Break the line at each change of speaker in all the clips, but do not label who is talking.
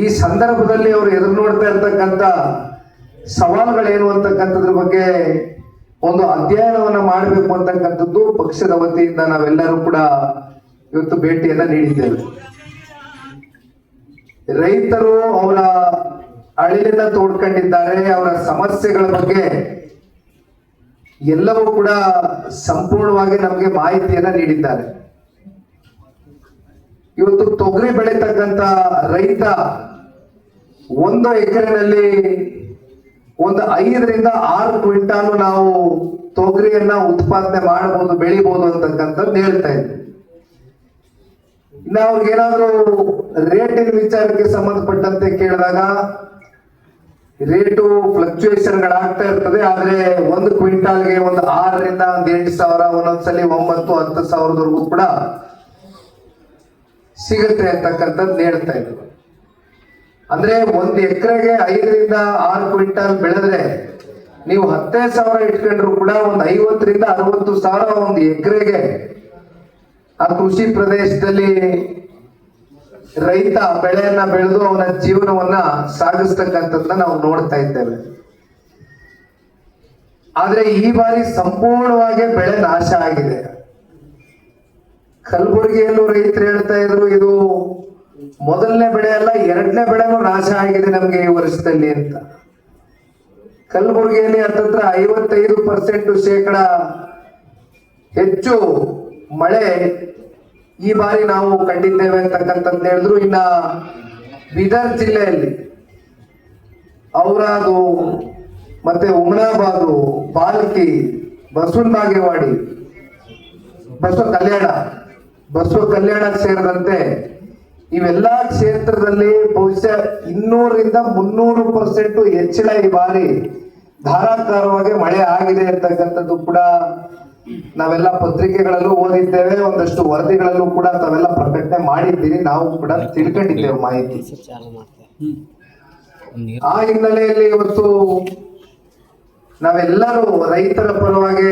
ಈ ಸಂದರ್ಭದಲ್ಲಿ ಅವರು ಎದುರು ನೋಡ್ತಾ ಇರ್ತಕ್ಕಂಥ ಸವಾಲುಗಳೇನು ಅಂತಕ್ಕಂಥದ್ರ ಬಗ್ಗೆ ಒಂದು ಅಧ್ಯಯನವನ್ನ ಮಾಡಬೇಕು ಅಂತಕ್ಕಂಥದ್ದು ಪಕ್ಷದ ವತಿಯಿಂದ ನಾವೆಲ್ಲರೂ ಕೂಡ ಇವತ್ತು ಭೇಟಿಯನ್ನ ನೀಡಿದ್ದೇವೆ. ರೈತರು ಅವರ ಅಳಿಲಿನ ತೋಡ್ಕೊಂಡಿದ್ದಾರೆ, ಅವರ ಸಮಸ್ಯೆಗಳ ಬಗ್ಗೆ ಎಲ್ಲವೂ ಕೂಡ ಸಂಪೂರ್ಣವಾಗಿ ನಮಗೆ ಮಾಹಿತಿಯನ್ನ ನೀಡಿದ್ದಾರೆ. ಇವತ್ತು ತೊಗರಿ ಬೆಳೀತಕ್ಕಂತ ರೈತ ಒಂದು ಎಕರೆನಲ್ಲಿ ಒಂದು ಐದರಿಂದ ಆರು ಕ್ವಿಂಟಾಲು ನಾವು ತೊಗರಿಯನ್ನ ಉತ್ಪಾದನೆ ಮಾಡಬಹುದು, ಬೆಳಿಬಹುದು ಅಂತಕ್ಕಂಥದ್ದು ಹೇಳ್ತಾ ಇದ್ವಿ ಇನ್ನು ಅವ್ರಿಗೇನಾದ್ರೂ ರೇಟಿನ ವಿಚಾರಕ್ಕೆ ಸಂಬಂಧಪಟ್ಟಂತೆ ಕೇಳಿದಾಗ ರೇಟು ಫ್ಲಕ್ಚುಯೇಷನ್ಗಳಾಗ್ತಾ ಇರ್ತದೆ, ಆದ್ರೆ ಒಂದು ಕ್ವಿಂಟಾಲ್ಗೆ ಒಂದು ಆರರಿಂದ ಒಂದು ಎಂಟು ಸಾವಿರ, ಒಂದೊಂದ್ಸಲಿ ಒಂಬತ್ತು, ಹತ್ತು ಸಾವಿರದವರೆಗೂ ಕೂಡ ಸಿಗುತ್ತೆ ಅಂತಕ್ಕಂಥದ್ದು ನೀಡ್ತಾ ಇದ್ರು. ಅಂದ್ರೆ ಒಂದು ಎಕರೆಗೆ ಐದರಿಂದ ಆರು ಕ್ವಿಂಟಲ್ ಬೆಳೆದ್ರೆ ನೀವು ಹತ್ತೇ ಸಾವಿರ ಇಟ್ಕೊಂಡ್ರು ಕೂಡ ಒಂದು ಐವತ್ತರಿಂದ ಅರವತ್ತು ಸಾವಿರ ಒಂದು ಎಕರೆಗೆ ಆ ಕೃಷಿ ಪ್ರದೇಶದಲ್ಲಿ ರೈತ ಬೆಳೆಯನ್ನ ಬೆಳೆದು ಅವನ ಜೀವನವನ್ನ ಸಾಗಿಸ್ತಕ್ಕಂಥದ್ದನ್ನ ನಾವು ನೋಡ್ತಾ ಇದ್ದೇವೆ. ಆದ್ರೆ ಈ ಬಾರಿ ಸಂಪೂರ್ಣವಾಗಿ ಬೆಳೆ ನಾಶ ಆಗಿದೆ. ಕಲಬುರಗಿಯಲ್ಲೂ ರೈತರು ಹೇಳ್ತಾ ಇದ್ರು, ಇದು ಮೊದಲನೇ ಬೆಳೆ ಅಲ್ಲ, ಎರಡನೇ ಬೆಳೆನೂ ನಾಶ ಆಗಿದೆ ನಮ್ಗೆ ಈ ವರ್ಷದಲ್ಲಿ ಅಂತ. ಕಲಬುರಗಿಯಲ್ಲಿ ಹತ್ತತ್ರ ಐವತ್ತೈದು ಪರ್ಸೆಂಟ್ ಶೇಕಡ ಹೆಚ್ಚು ಮಳೆ ಈ ಬಾರಿ ನಾವು ಕಂಡಿದ್ದೇವೆ ಅಂತಕ್ಕಂಥದ್ದು ಹೇಳಿದ್ರು. ಇನ್ನ ಬೀದರ್ ಜಿಲ್ಲೆಯಲ್ಲಿ ಔರಾದು ಮತ್ತೆ ಉಮನಾಬಾದು, ಬಾಲ್ಕಿ, ಬಸವನ್ ಬಾಗೇವಾಡಿ, ಬಸವ ಕಲ್ಯಾಣ ಬಸವ ಕಲ್ಯಾಣ ಸೇರಿದಂತೆ ಇವೆಲ್ಲ ಕ್ಷೇತ್ರದಲ್ಲಿ ಬಹುಶಃ ಇನ್ನೂರಿಂದ ಮುನ್ನೂರು ಪರ್ಸೆಂಟ್ ಹೆಚ್ಚಳ ಈ ಬಾರಿ ಧಾರಾಕಾರವಾಗಿ ಮಳೆ ಆಗಿದೆ ಅಂತಕ್ಕಂಥದ್ದು ಕೂಡ ನಾವೆಲ್ಲ ಪತ್ರಿಕೆಗಳಲ್ಲೂ ಓದಿದ್ದೇವೆ, ಒಂದಷ್ಟು ವರದಿಗಳಲ್ಲೂ ಕೂಡ ತಾವೆಲ್ಲ ಪ್ರಕಟಣೆ ಮಾಡಿದ್ದೀರಿ. ನಾವು ಕೂಡ ತಿಳ್ಕೊಂಡಿದ್ದೇವೆ ಮಾಹಿತಿ. ಆ ಹಿನ್ನೆಲೆಯಲ್ಲಿ ಇವತ್ತು ನಾವೆಲ್ಲರೂ ರೈತರ ಪರವಾಗಿ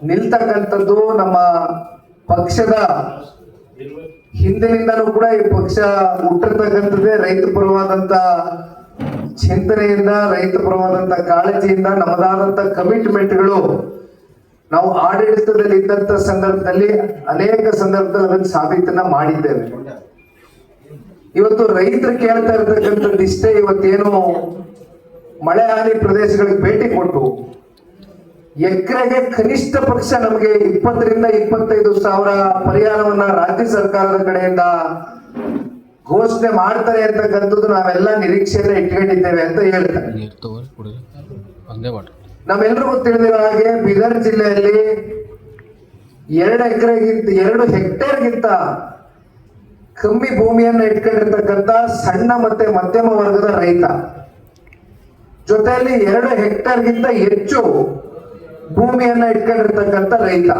ನಿಲ್ತಕ್ಕಂಥದ್ದು ನಮ್ಮ ಪಕ್ಷದ ಹಿಂದಿನಿಂದಲೂ ಕೂಡ ಈ ಪಕ್ಷ ಹುಟ್ಟಿರ್ತಕ್ಕಂಥದ್ದೇ ರೈತ ಪರವಾದಂತ ಚಿಂತನೆಯಿಂದ, ರೈತ ಪರವಾದಂತ ಕಾಳಜಿಯಿಂದ, ನಮ್ಮದಾದಂತ ಕಮಿಟ್ಮೆಂಟ್ಗಳು ನಾವು ಆಡಳಿತದಲ್ಲಿ ಇದ್ದಂತ ಸಂದರ್ಭದಲ್ಲಿ ಅನೇಕ ಸಂದರ್ಭದಲ್ಲಿ ಅದನ್ನು ಸಾಬೀತನ್ನ ಮಾಡಿದ್ದೇವೆ. ಇವತ್ತು ರೈತರು ಕೇಳ್ತಾ ಇರ್ತಕ್ಕಂಥದ್ದು ಇಷ್ಟೇ ಇವತ್ತೇನು ಮಳೆ ಹಾನಿ ಪ್ರದೇಶಗಳಿಗೆ ಭೇಟಿ ಕೊಟ್ಟು ಎಕರೆಗೆ ಕನಿಷ್ಠ ಪಕ್ಷ ನಮಗೆ ಇಪ್ಪತ್ತರಿಂದ ಇಪ್ಪತ್ತೈದು ಸಾವಿರ ಪರಿಹಾರವನ್ನ ರಾಜ್ಯ ಸರ್ಕಾರದ ಕಡೆಯಿಂದ ಘೋಷಣೆ ಮಾಡ್ತಾರೆ ಅಂತಕ್ಕಂಥದ್ದು ನಾವೆಲ್ಲ ನಿರೀಕ್ಷೆಯನ್ನ ಇಟ್ಕೊಂಡಿದ್ದೇವೆ ಅಂತ ಹೇಳ್ತಾರೆ. ನಮ್ಮೆಲ್ರಿಗೂ ತಿಳಿದಿರೋ ಹಾಗೆ ಬೀದರ್ ಜಿಲ್ಲೆಯಲ್ಲಿ ಎರಡು ಎಕರೆಗಿಂತ ಎರಡು ಹೆಕ್ಟೇರ್ಗಿಂತ ಕಮ್ಮಿ ಭೂಮಿಯನ್ನು ಇಟ್ಕೊಂಡಿರ್ತಕ್ಕಂಥ ಸಣ್ಣ ಮತ್ತೆ ಮಧ್ಯಮ ವರ್ಗದ ರೈತ. ಜೊತೆಯಲ್ಲಿ ಎರಡು ಹೆಕ್ಟೇರ್ಗಿಂತ ಹೆಚ್ಚು ಭೂಮಿಯನ್ನ ಇಟ್ಕೊಂಡಿರ್ತಕ್ಕಂಥ ರೈತ.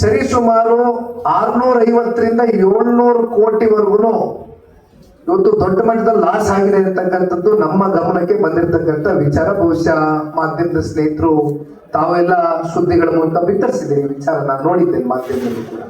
ಸರಿಸುಮಾರು ಆರ್ನೂರ ಐವತ್ತರಿಂದ ಏಳ್ನೂರು ಕೋಟಿವರೆಗೂ ಇವತ್ತು ದೊಡ್ಡ ಮಟ್ಟದಲ್ಲಿ ಲಾಸ್ ಆಗಿದೆ ಅಂತಕ್ಕಂಥದ್ದು ನಮ್ಮ ಗಮನಕ್ಕೆ ಬಂದಿರತಕ್ಕಂಥ ವಿಚಾರ. ಬಹುಶಃ ಮಾಧ್ಯಮದ ಸ್ನೇಹಿತರು ತಾವೆಲ್ಲ ಸುದ್ದಿಗಳ ಮೂಲಕ ಬಿತ್ತರಿಸಿದೆ ಈ ವಿಚಾರ ನಾನು ನೋಡಿದ್ದೇನೆ ಮಾಧ್ಯಮದಲ್ಲಿ ಕೂಡ.